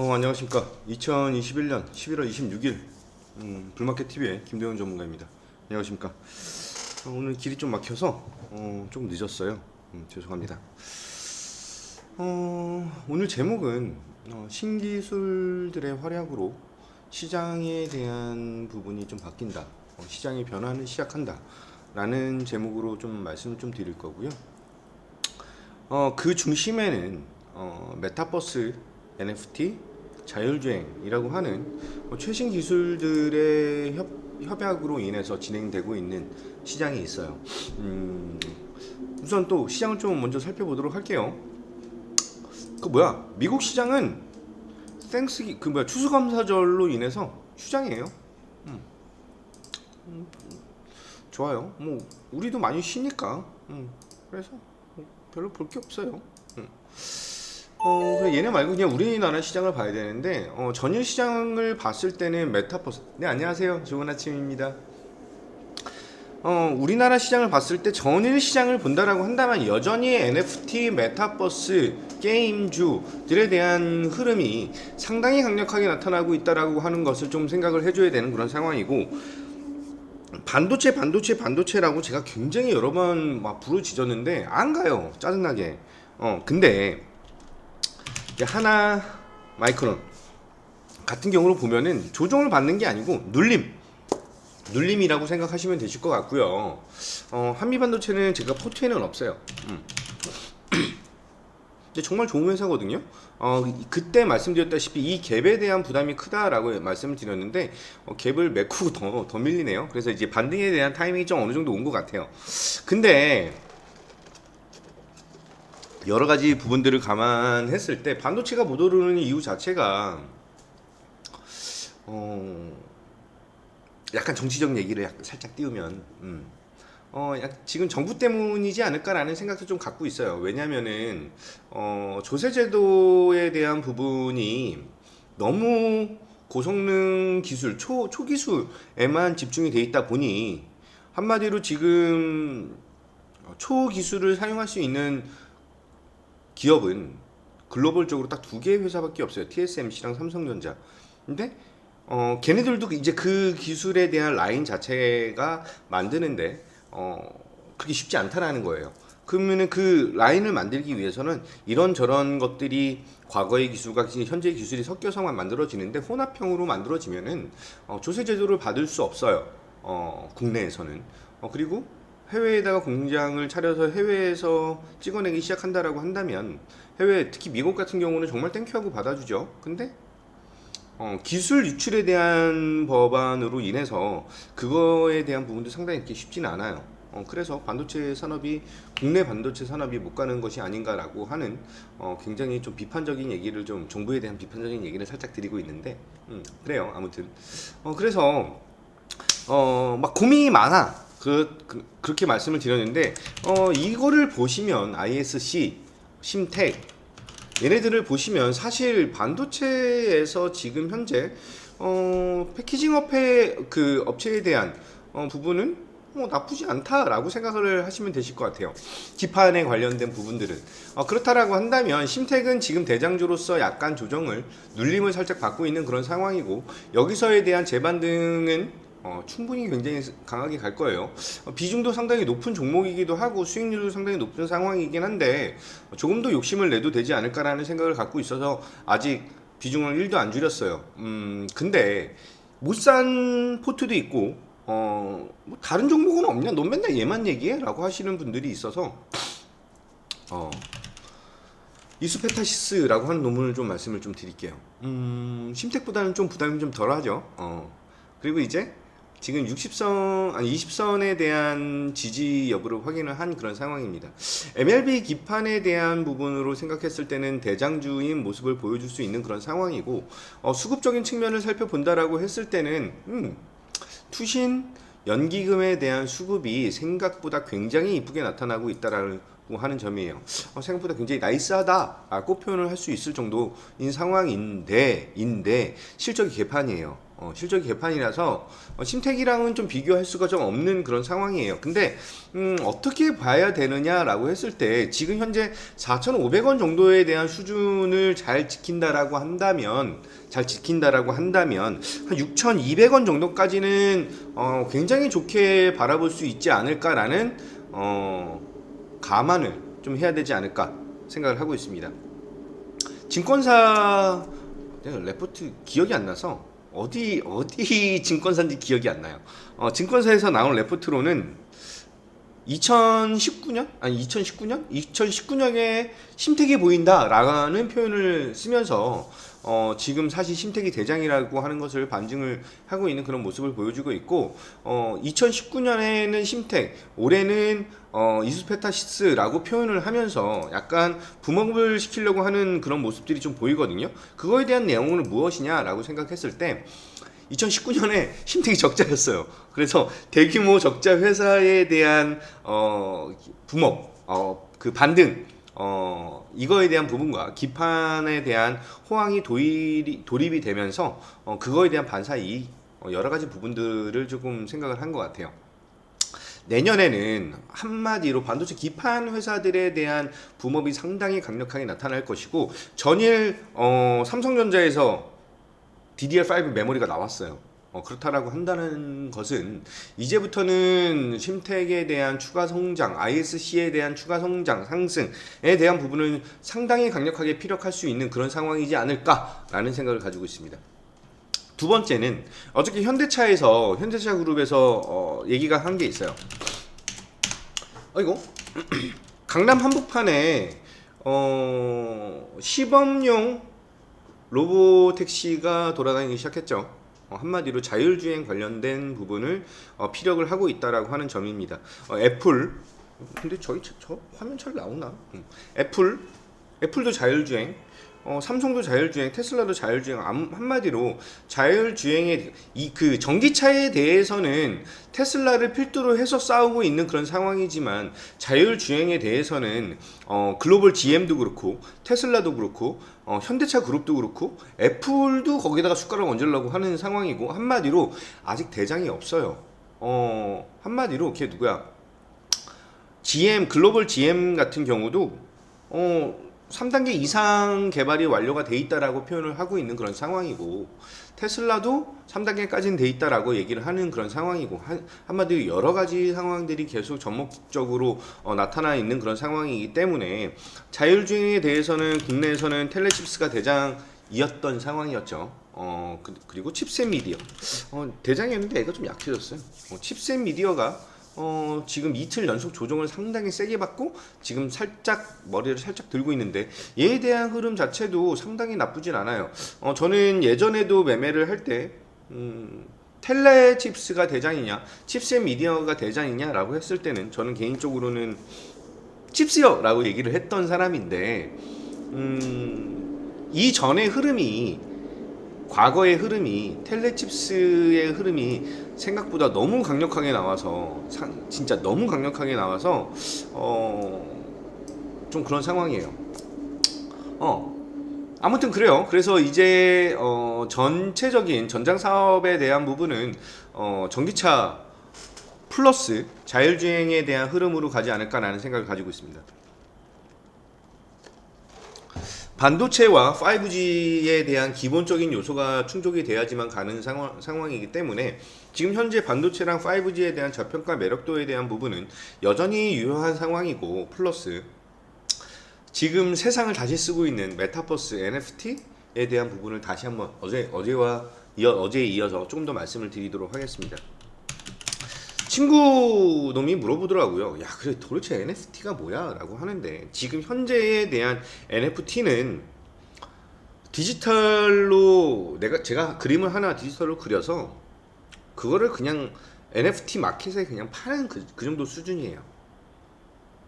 어, 안녕하십니까. 2021년 11월 26일 음, 불마켓 TV의 김대현 전문가입니다. 안녕하십니까. 어, 오늘 길이 좀 막혀서 어, 조금 늦었어요. 음, 죄송합니다. 어, 오늘 제목은 어, 신기술들의 활약으로 시장에 대한 부분이 좀 바뀐다. 어, 시장의 변화는 시작한다. 라는 제목으로 좀 말씀을 좀 드릴 거고요. 어, 그 중심에는 어, 메타버스, NFT, 자율주행이라고 하는 뭐 최신 기술들의 협, 협약으로 인해서 진행되고 있는 시장이 있어요. 음, 우선 또 시장을 좀 먼저 살펴보도록 할게요. 그 뭐야? 미국 시장은 땡스기 그 뭐야 추수감사절로 인해서 휴장이에요. 음. 음, 좋아요. 뭐 우리도 많이 쉬니까. 음, 그래서 뭐 별로 볼 게 없어요. 음. 어, 그래 얘네 말고 그냥 우리나라 시장을 봐야 되는데 어, 전일 시장을 봤을 때는 메타버스. 네 안녕하세요. 좋은 아침입니다. 어, 우리나라 시장을 봤을 때 전일 시장을 본다라고 한다면 여전히 NFT, 메타버스, 게임주들에 대한 흐름이 상당히 강력하게 나타나고 있다라고 하는 것을 좀 생각을 해줘야 되는 그런 상황이고 반도체, 반도체, 반도체라고 제가 굉장히 여러 번 막 부르짖었는데 안 가요. 짜증나게. 어, 근데 하나 마이크론 같은 경우로 보면은 조정을 받는 게 아니고 눌림. 눌림이라고 생각하시면 되실 것 같고요. 어, 한미 반도체는 제가 포트에는 없어요. 음. 정말 좋은 회사거든요. 어, 이- 그때 말씀드렸다시피 이 갭에 대한 부담이 크다라고 말씀을 드렸는데 어, 갭을 메꾸고 더, 더 밀리네요. 그래서 이제 반등에 대한 타이밍이 좀 어느 정도 온 것 같아요. 근데 여러 가지 부분들을 감안했을 때 반도체가 못 오르는 이유 자체가 어, 약간 정치적 얘기를 살짝 띄우면 음. 어, 약, 지금 정부 때문이지 않을까라는 생각도 좀 갖고 있어요. 왜냐면은, 어, 조세제도에 대한 부분이 너무 고성능 기술, 초, 초기술에만 집중이 돼 있다 보니, 한마디로 지금 초기술을 사용할 수 있는 기업은 글로벌적으로 딱 두 개의 회사밖에 없어요. TSMC랑 삼성전자. 근데 어, 걔네들도 이제 그 기술에 대한 라인 자체가 만드는데 어, 그게 쉽지 않다라는 거예요. 그러면은 그 라인을 만들기 위해서는 이런 저런 것들이 과거의 기술과 현재의 기술이 섞여서만 만들어지는데 혼합형으로 만들어지면은 어, 조세 제도를 받을 수 없어요. 어, 국내에서는. 어, 그리고 해외에다가 공장을 차려서 해외에서 찍어내기 시작한다라고 한다면 해외 특히 미국 같은 경우는 정말 땡큐하고 받아주죠. 근데 어, 기술 유출에 대한 법안으로 인해서 그거에 대한 부분도 상당히 이렇게 쉽지는 않아요. 어, 그래서 반도체 산업이 국내 반도체 산업이 못 가는 것이 아닌가라고 하는 어, 굉장히 좀 비판적인 얘기를 좀 정부에 대한 비판적인 얘기를 살짝 드리고 있는데 음, 그래요 아무튼 어, 그래서 어, 막 고민이 많아 그, 그 그렇게 말씀을 드렸는데 어, 이거를 보시면 ISC 심텍 얘네들을 보시면 사실 반도체에서 지금 현재 어, 패키징 업체 그 업체에 대한 어, 부분은 뭐 나쁘지 않다라고 생각을 하시면 되실 것 같아요. 기판에 관련된 부분들은 어, 그렇다라고 한다면 심택은 지금 대장주로서 약간 조정을 눌림을 살짝 받고 있는 그런 상황이고 여기서에 대한 재반 등은 어, 충분히 굉장히 강하게 갈 거예요. 어, 비중도 상당히 높은 종목이기도 하고 수익률도 상당히 높은 상황이긴 한데 어, 조금 더 욕심을 내도 되지 않을까라는 생각을 갖고 있어서 아직 비중을 1도 안 줄였어요. 음, 근데 못 산 포트도 있고 어, 뭐 다른 종목은 없냐? 넌 맨날 얘만 얘기해? 라고 하시는 분들이 있어서 어, 이수페타시스라고 하는 논문을 좀 말씀을 좀 드릴게요. 음, 심택보다는 좀 부담이 좀 덜하죠. 어, 그리고 이제 지금 60선 아니 20선에 대한 지지 여부를 확인을 한 그런 상황입니다. MLB 기판에 대한 부분으로 생각했을 때는 대장주인 모습을 보여줄 수 있는 그런 상황이고 어, 수급적인 측면을 살펴본다라고 했을 때는 음, 투신 연기금에 대한 수급이 생각보다 굉장히 이쁘게 나타나고 있다라고 하는 점이에요. 어, 생각보다 굉장히 나이스하다라고 표현을 할 수 있을 정도인 상황인데 인데 실적이 개판이에요. 어, 실적 개판이라서 어, 심택이랑은 좀 비교할 수가 좀 없는 그런 상황이에요. 근데 음, 어떻게 봐야 되느냐라고 했을 때 지금 현재 4,500원 정도에 대한 수준을 잘 지킨다라고 한다면 잘 지킨다라고 한다면 한 6,200원 정도까지는 어, 굉장히 좋게 바라볼 수 있지 않을까라는 어, 감안을 좀 해야 되지 않을까 생각을 하고 있습니다. 증권사 레포트 기억이 안 나서 어디 어디 증권사인지 기억이 안 나요. 어, 증권사에서 나온 레포트로는 2019년 아니 2019년 2019년에 심택이 보인다라는 표현을 쓰면서 어, 지금 사실 심택이 대장이라고 하는 것을 반증을 하고 있는 그런 모습을 보여주고 있고 어, 2019년에는 심택 올해는 어, 이수페타시스라고 표현을 하면서 약간 부먹을 시키려고 하는 그런 모습들이 좀 보이거든요. 그거에 대한 내용은 무엇이냐라고 생각했을 때 2019년에 심택이 적자였어요. 그래서 대규모 적자 회사에 대한 어, 부먹, 어, 그 반등, 어, 이거에 대한 부분과 기판에 대한 호황이 도입이, 돌입이 되면서 어, 그거에 대한 반사 이익, 어, 여러 가지 부분들을 조금 생각을 한 것 같아요. 내년에는 한마디로 반도체 기판 회사들에 대한 붐업이 상당히 강력하게 나타날 것이고 전일 어, 삼성전자에서 DDR5 메모리가 나왔어요. 어, 그렇다라고 한다는 것은 이제부터는 심택에 대한 추가 성장, ISC에 대한 추가 성장, 상승에 대한 부분을 상당히 강력하게 피력할 수 있는 그런 상황이지 않을까라는 생각을 가지고 있습니다. 두 번째는 어저께 현대차에서 현대차 그룹에서 어, 얘기가 한 게 있어요. 아이고 강남 한복판에 어, 시범용 로보 택시가 돌아다니기 시작했죠. 어, 한마디로 자율주행 관련된 부분을 어, 피력을 하고 있다라고 하는 점입니다. 어, 애플 근데 저기 저, 저 화면 잘 나오나? 음. 애플 애플도 자율주행 어, 삼성도 자율주행, 테슬라도 자율주행. 암- 한마디로 자율주행의 이 그 전기차에 대해서는 테슬라를 필두로 해서 싸우고 있는 그런 상황이지만 자율주행에 대해서는 어, 글로벌 GM도 그렇고 테슬라도 그렇고 어, 현대차 그룹도 그렇고 애플도 거기다가 숟가락 얹으려고 하는 상황이고 한마디로 아직 대장이 없어요. 어, 한마디로 걔 누구야? GM 글로벌 GM 같은 경우도 어 3단계 이상 개발이 완료가 돼 있다라고 표현을 하고 있는 그런 상황이고 테슬라도 3단계까지는 돼 있다라고 얘기를 하는 그런 상황이고 한, 한마디로 여러 가지 상황들이 계속 전목적으로 어, 나타나 있는 그런 상황이기 때문에 자율주행에 대해서는 국내에서는 텔레칩스가 대장이었던 상황이었죠. 어 그, 리고 칩셋 미디어 어, 대장이었는데 애가 좀 약해졌어요. 어, 칩셋 미디어가 어, 지금 이틀 연속 조정을 상당히 세게 받고 지금 살짝 머리를 살짝 들고 있는데 얘에 대한 흐름 자체도 상당히 나쁘진 않아요. 어, 저는 예전에도 매매를 할때 음, 텔레 칩스가 대장이냐, 칩셋 미디어가 대장이냐라고 했을 때는 저는 개인적으로는 칩스요라고 얘기를 했던 사람인데 음, 이 전의 흐름이 과거의 흐름이 텔레칩스의 흐름이 생각보다 너무 강력하게 나와서 상- 진짜 너무 강력하게 나와서 어 좀 그런 상황이에요. 어 아무튼 그래요. 그래서 이제 어 전체적인 전장 사업에 대한 부분은 어 전기차 플러스 자율주행에 대한 흐름으로 가지 않을까라는 생각을 가지고 있습니다. 반도체와 5G에 대한 기본적인 요소가 충족이 돼야지만 가는 상황, 상황이기 때문에 지금 현재 반도체랑 5G에 대한 저평가 매력도에 대한 부분은 여전히 유효한 상황이고 플러스 지금 세상을 다시 쓰고 있는 메타버스 NFT에 대한 부분을 다시 한번 어제 어제와 이어 어제에 이어서 조금 더 말씀을 드리도록 하겠습니다. 친구 놈이 물어보더라고요. 야, 그래 도대체 NFT가 뭐야?라고 하는데 지금 현재에 대한 NFT는 디지털로 내가 제가 그림을 하나 디지털로 그려서 그거를 그냥 NFT 마켓에 그냥 파는 그, 그 정도 수준이에요.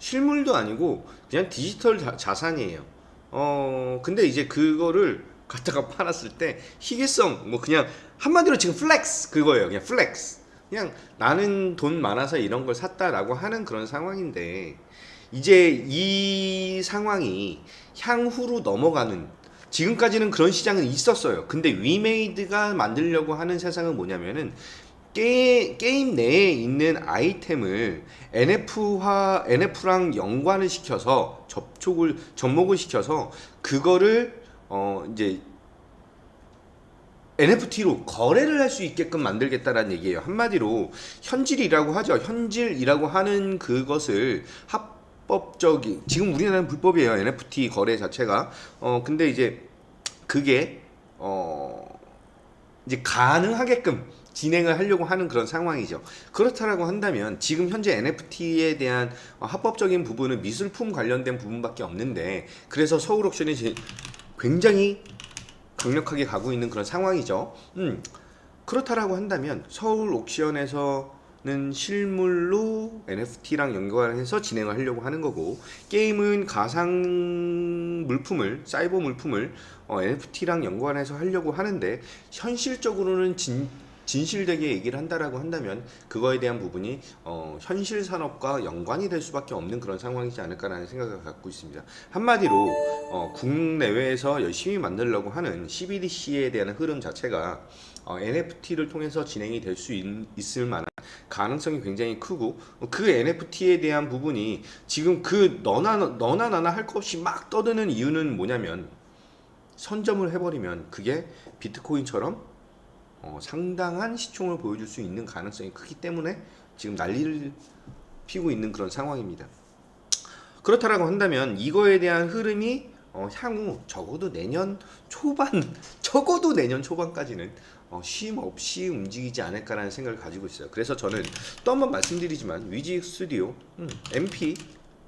실물도 아니고 그냥 디지털 자, 자산이에요. 어 근데 이제 그거를 갖다가 팔았을 때 희귀성 뭐 그냥 한마디로 지금 플렉스 그거예요. 그냥 플렉스. 그냥 나는 돈 많아서 이런 걸 샀다라고 하는 그런 상황인데 이제 이 상황이 향후로 넘어가는 지금까지는 그런 시장은 있었어요. 근데 위메이드가 만들려고 하는 세상은 뭐냐면은 게, 게임 내에 있는 아이템을 NF화, NF랑 연관을 시켜서 접촉을, 접목을 시켜서 그거를 어, 이제 NFT로 거래를 할 수 있게끔 만들겠다라는 얘기예요. 한마디로 현질이라고 하죠. 현질이라고 하는 그것을 합법적인 지금 우리나라는 불법이에요. NFT 거래 자체가. 어 근데 이제 그게 어 이제 가능하게끔 진행을 하려고 하는 그런 상황이죠. 그렇다라고 한다면 지금 현재 NFT에 대한 어, 합법적인 부분은 미술품 관련된 부분밖에 없는데 그래서 서울 옥션이 제- 굉장히 강력하게 가고 있는 그런 상황이죠. 음, 그렇다라고 한다면 서울 옥션에서는 실물로 NFT랑 연관해서 진행을 하려고 하는 거고 게임은 가상 물품을 사이버 물품을 어, NFT랑 연관해서 하려고 하는데 현실적으로는 진 진실되게 얘기를 한다라고 한다면 그거에 대한 부분이 어, 현실 산업과 연관이 될 수밖에 없는 그런 상황이지 않을까라는 생각을 갖고 있습니다. 한마디로 어, 국내외에서 열심히 만들려고 하는 CBDC에 대한 흐름 자체가 어, NFT를 통해서 진행이 될 수 있을 만한 가능성이 굉장히 크고 어, 그 NFT에 대한 부분이 지금 그 너나 너나 나나 할 것 없이 막 떠드는 이유는 뭐냐면 선점을 해버리면 그게 비트코인처럼 어, 상당한 시총을 보여줄 수 있는 가능성이 크기 때문에 지금 난리를 피고 있는 그런 상황입니다. 그렇다라고 한다면 이거에 대한 흐름이 어, 향후 적어도 내년 초반 적어도 내년 초반까지는 어, 쉼 없이 움직이지 않을까라는 생각을 가지고 있어요. 그래서 저는 또 한 번 말씀드리지만 위지 스튜디오, 음, MP,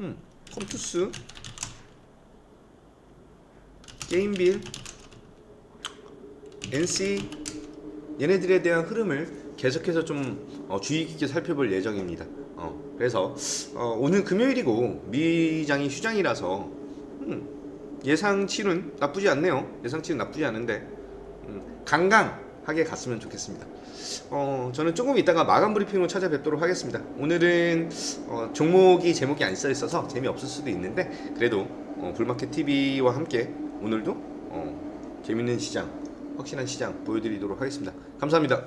음, 컴투스, 게임빌, NC 얘네들에 대한 흐름을 계속해서 좀 어, 주의 깊게 살펴볼 예정입니다. 어, 그래서 어, 오늘 금요일이고 미장이 휴장이라서 음, 예상치는 나쁘지 않네요. 예상치는 나쁘지 않은데 음, 강강하게 갔으면 좋겠습니다. 어, 저는 조금 이따가 마감 브리핑으로 찾아뵙도록 하겠습니다. 오늘은 어, 종목이 제목이 안 써 있어서 재미없을 수도 있는데 그래도 어, 불마켓 TV와 함께 오늘도 어, 재밌는 시장, 확실한 시장 보여드리도록 하겠습니다. 감사합니다.